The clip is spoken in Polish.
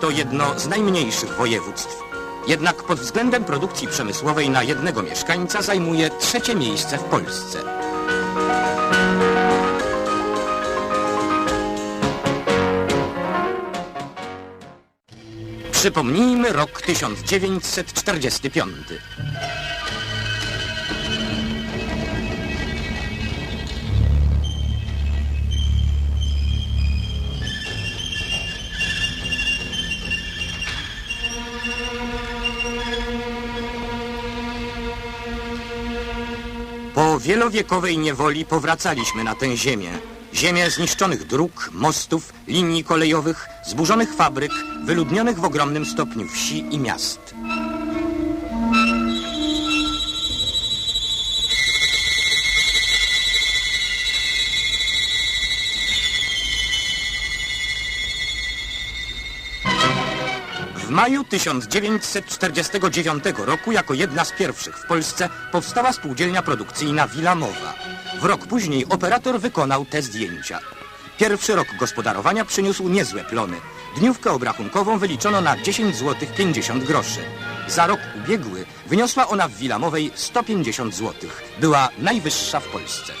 to jedno z najmniejszych województw. Jednak pod względem produkcji przemysłowej na jednego mieszkańca zajmuje trzecie miejsce w Polsce. Przypomnijmy rok 1945. Po wielowiekowej niewoli powracaliśmy na tę ziemię. Ziemię zniszczonych dróg, mostów, linii kolejowych, zburzonych fabryk, wyludnionych w ogromnym stopniu wsi i miast. W maju 1949 roku jako jedna z pierwszych w Polsce powstała spółdzielnia produkcyjna Wilamowa. W rok później operator wykonał te zdjęcia. Pierwszy rok gospodarowania przyniósł niezłe plony. Dniówkę obrachunkową wyliczono na 10 zł 50 groszy. Za rok ubiegły wyniosła ona w Wilamowej 150 zł. Była najwyższa w Polsce.